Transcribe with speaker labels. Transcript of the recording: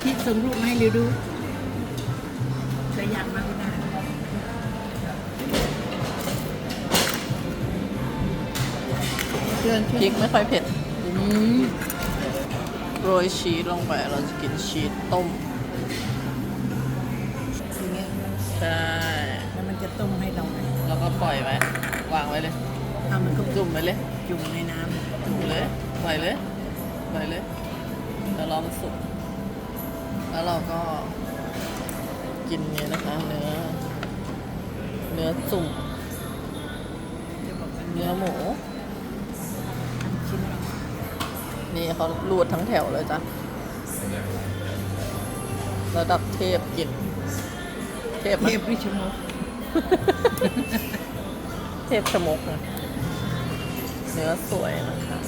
Speaker 1: ที่ส่งรูปมาให้ดูดูเคยอยากมาไม่ได้เชิญ
Speaker 2: พริกไม่ค่อยเผ็ดโรยชีสลงไปเราจะกินชีสต้ม
Speaker 1: อย่างเงี้ย
Speaker 2: ใช่
Speaker 1: แล้วมันจะต้มให้เราไหม
Speaker 2: แล้วก็ปล่อยไว้ วางไว้เลย
Speaker 1: เอามันก็
Speaker 2: จุ่มไว้เลย
Speaker 1: จุ่มในน้ำ
Speaker 2: จุ่มเลย ปล่อยเลย ปล่อยเลยแล้วรอมันสุก แล้วเราก็กินเนี่ยนะคะ เนื้อ เนื้อจุ่ม
Speaker 1: จะบอกว่า
Speaker 2: เนื้อหมู
Speaker 1: ชิ้นละ
Speaker 2: นี่เขารูดทั้งแถวเลยจ้ะ ระดับเทพกิน เทพไหม
Speaker 1: เทพวิชโมก
Speaker 2: เทพชมกนะเนื้อสวยนะคะ